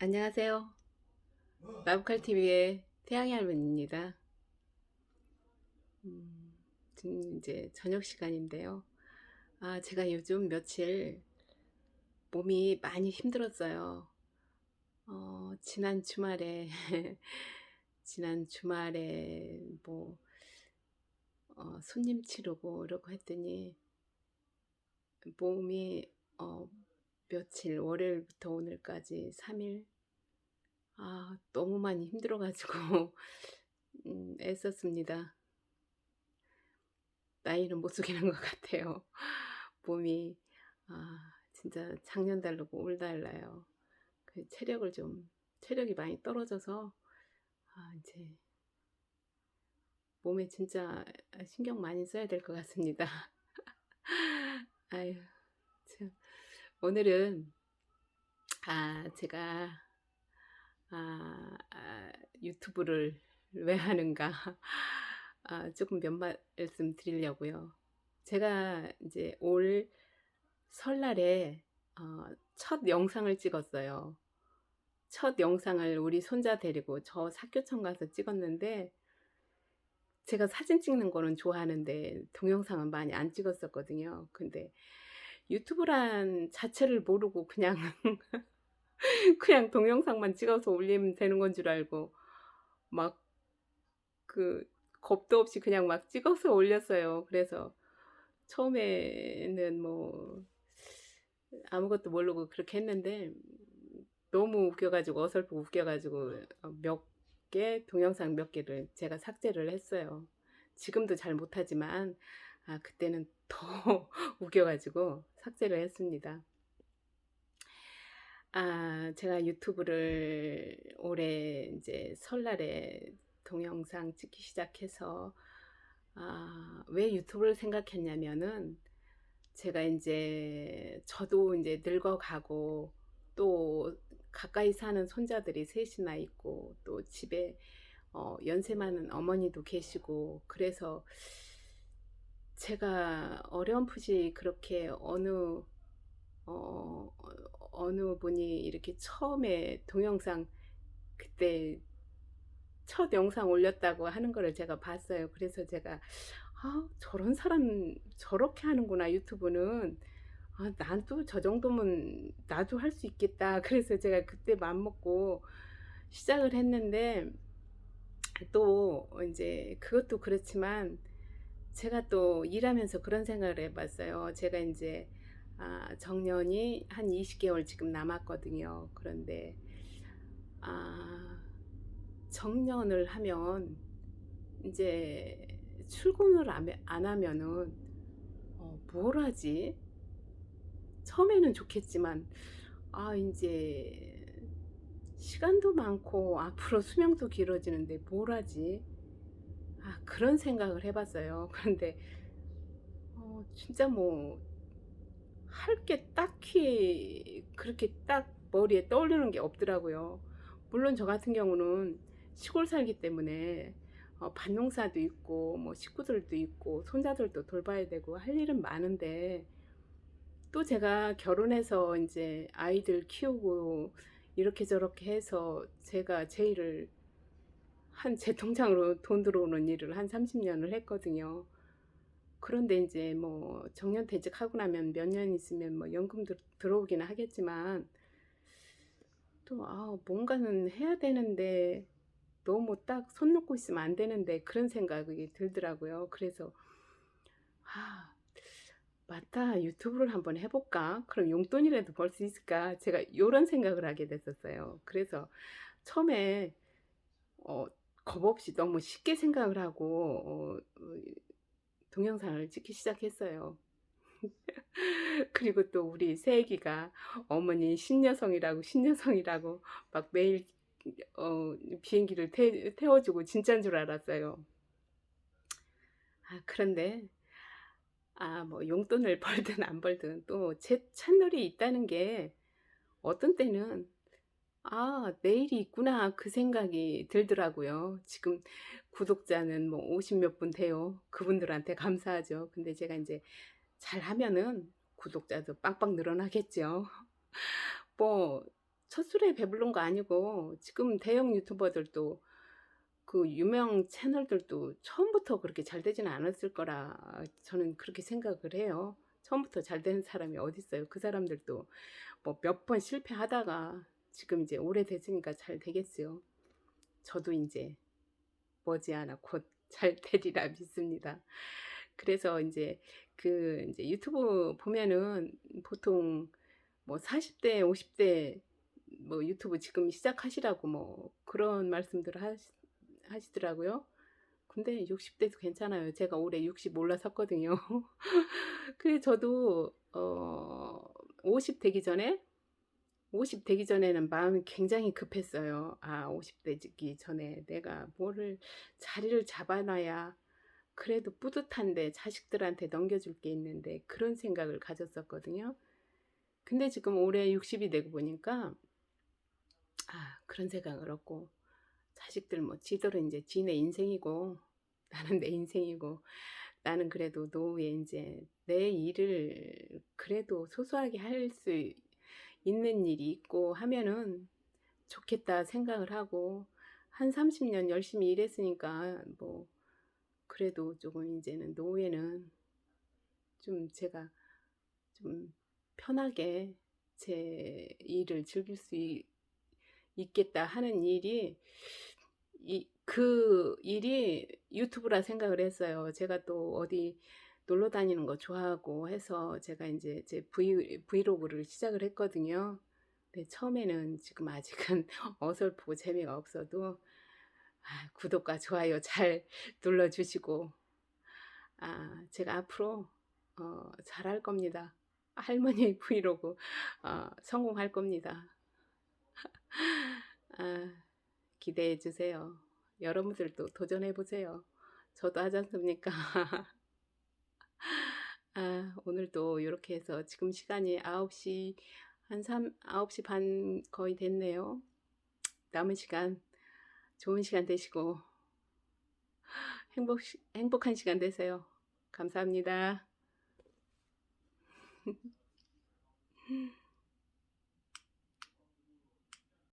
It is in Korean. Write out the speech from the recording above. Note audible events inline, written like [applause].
안녕하세요. 마부칼TV의 태양의 할머니입니다. 음, 지금 이제 저녁 시간인데요. 아, 제가 요즘 며칠 몸이 많이 힘들었어요. 어, 지난 주말에, [laughs] 지난 주말에 뭐, 어, 손님 치르고 이러고 했더니 몸이 어, 며칠, 월요일부터 오늘까지 3일, 아, 너무 많이 힘들어가지고, [laughs] 음, 애썼습니다. 나이는 못 속이는 것 같아요. [laughs] 몸이, 아, 진짜 작년 달르고 올 달라요. 그 체력을 좀, 체력이 많이 떨어져서, 아, 이제, 몸에 진짜 신경 많이 써야 될 것 같습니다. [laughs] 아유, 참. 오늘은, 아, 제가, 아, 아, 유튜브를 [laughs] 왜 하는가, 아, 조금 몇 말씀 드리려고요. 제가 이제 올 설날에 어, 첫 영상을 찍었어요. 첫 영상을 우리 손자 데리고 저 사교청 가서 찍었는데, 제가 사진 찍는 거는 좋아하는데 동영상은 많이 안 찍었었거든요. 근데 유튜브란 자체를 모르고 그냥 [laughs] 그냥 동영상만 찍어서 올리면 되는 건 줄 알고 막 그 겁도 없이 그냥 막 찍어서 올렸어요. 그래서 처음에는 뭐 아무것도 모르고 그렇게 했는데 너무 웃겨가지고 어설프 웃겨가지고 몇 개 동영상 몇 개를 제가 삭제를 했어요. 지금도 잘 못하지만 아 그때는 더 [laughs] 웃겨가지고 삭제를 했습니다. 아, 제가 유튜브를 올해 이제 설날에 동영상 찍기 시작해서, 아, 왜 유튜브를 생각했냐면은, 제가 이제, 저도 이제 늙어가고, 또 가까이 사는 손자들이 셋이나 있고, 또 집에 어, 연세 많은 어머니도 계시고, 그래서 제가 어렴풋이 그렇게 어느 어, 어느 분이 이렇게 처음에 동영상 그때 첫 영상 올렸다고 하는 거를 제가 봤어요. 그래서 제가 아, 저런 사람 저렇게 하는구나 유튜브는 아, 나도 저 정도면 나도 할 수 있겠다. 그래서 제가 그때 마음 먹고 시작을 했는데 또 이제 그것도 그렇지만 제가 또 일하면서 그런 생각을 해봤어요. 제가 이제 아, 정년이 한 20개월 지금 남았거든요. 그런데 아, 정년을 하면 이제 출근을 안, 안 하면은 어, 뭘 하지? 처음에는 좋겠지만 아 이제 시간도 많고 앞으로 수명도 길어지는데 뭘 하지? 아 그런 생각을 해봤어요. [laughs] 그런데 어, 진짜 뭐 할 게 딱히 그렇게 딱 머리에 떠오르는 게 없더라고요. 물론 저 같은 경우는 시골 살기 때문에 어, 밭농사도 있고 뭐 식구들도 있고 손자들도 돌봐야 되고 할 일은 많은데 또 제가 결혼해서 이제 아이들 키우고 이렇게 저렇게 해서 제가 제 일을 한 제 통장으로 돈 들어오는 일을 한 30년을 했거든요. 그런데 이제 뭐 정년 퇴직하고 나면 몇 년 있으면 뭐 연금 들, 들어오기는 하겠지만 또 아, 뭔가는 해야 되는데 너무 딱 손 놓고 있으면 안 되는데 그런 생각이 들더라고요. 그래서 아, 맞다. 유튜브를 한번 해볼까? 그럼 용돈이라도 벌 수 있을까? 제가 이런 생각을 하게 됐었어요. 그래서 처음에 어, 겁 없이 너무 쉽게 생각을 하고 어, 동영상을 찍기 시작했어요. [laughs] 그리고 또 우리 새애기가 어머니 신여성이라고 신여성이라고 막 매일 어, 비행기를 태, 태워주고 진짜인 줄 알았어요. 아, 그런데 아, 뭐 용돈을 [laughs] 벌든 안 벌든 또 제 채널이 있다는 게 어떤 때는 아, 내일이 있구나 그 생각이 들더라고요. 지금 구독자는 뭐 50 몇 분 돼요. 그분들한테 감사하죠. 근데 제가 이제 잘 하면은 구독자도 빵빵 늘어나겠죠. [laughs] 뭐 첫 술에 배부른 거 아니고 지금 대형 유튜버들도 그 유명 채널들도 처음부터 그렇게 잘 되지는 않았을 거라 저는 그렇게 생각을 해요. 처음부터 잘 되는 사람이 어디 있어요? 그 사람들도 뭐 몇 번 실패하다가 지금 이제 오래됐으니까 잘 되겠어요. 저도 이제 머지않아 곧 [laughs] 잘 되리라 믿습니다. 그래서 이제 그 이제 유튜브 보면은 보통 뭐 40대, 50대 뭐 유튜브 지금 시작하시라고 뭐 그런 말씀들을 하시, 하시더라고요. 근데 60대도 괜찮아요. 제가 올해 60 올라섰거든요. [laughs] 그래서 저도 어, 50 되기 전에 50 되기 전에는 마음이 굉장히 급했어요. 아, 50 되기 전에 내가 뭐를 자리를 잡아놔야 그래도 뿌듯한데 자식들한테 넘겨줄 게 있는데 그런 생각을 가졌었거든요. 근데 지금 올해 60이 되고 보니까 아, 그런 생각을 얻고 자식들 뭐 지들은 이제 지네 인생이고 [laughs] 나는 내 인생이고 나는 그래도 노후에 이제 내 일을 그래도 소소하게 할 수 있는 일이 있고 하면은 좋겠다 생각을 하고 한 30년 열심히 일했으니까 뭐 그래도 조금 이제는 노후에는 좀 제가 좀 편하게 제 일을 즐길 수 있, 있겠다 하는 일이 이, 그 일이 유튜브라 생각을 했어요. 제가 또 어디 놀러 다니는 거 좋아하고 해서 제가 이제 제 브이, 브이로그를 시작을 했거든요. 근데 처음에는 지금 아직은 [laughs] 어설프고 재미가 없어도 아, 구독과 좋아요 잘 [laughs] 눌러주시고 아, 제가 앞으로 어, 잘할 겁니다. 할머니 [laughs] 브이로그 어, 성공할 겁니다. 아, 기대해 주세요. 여러분들도 도전해 보세요. 저도 하지 않습니까? 아, 오늘도 이렇게 해서 지금 시간이 9시 한 3, 9시 반 거의 됐네요. 남은 시간 좋은 시간 되시고 [gasps] 행복, 행복한 시간 되세요. 감사합니다. [laughs]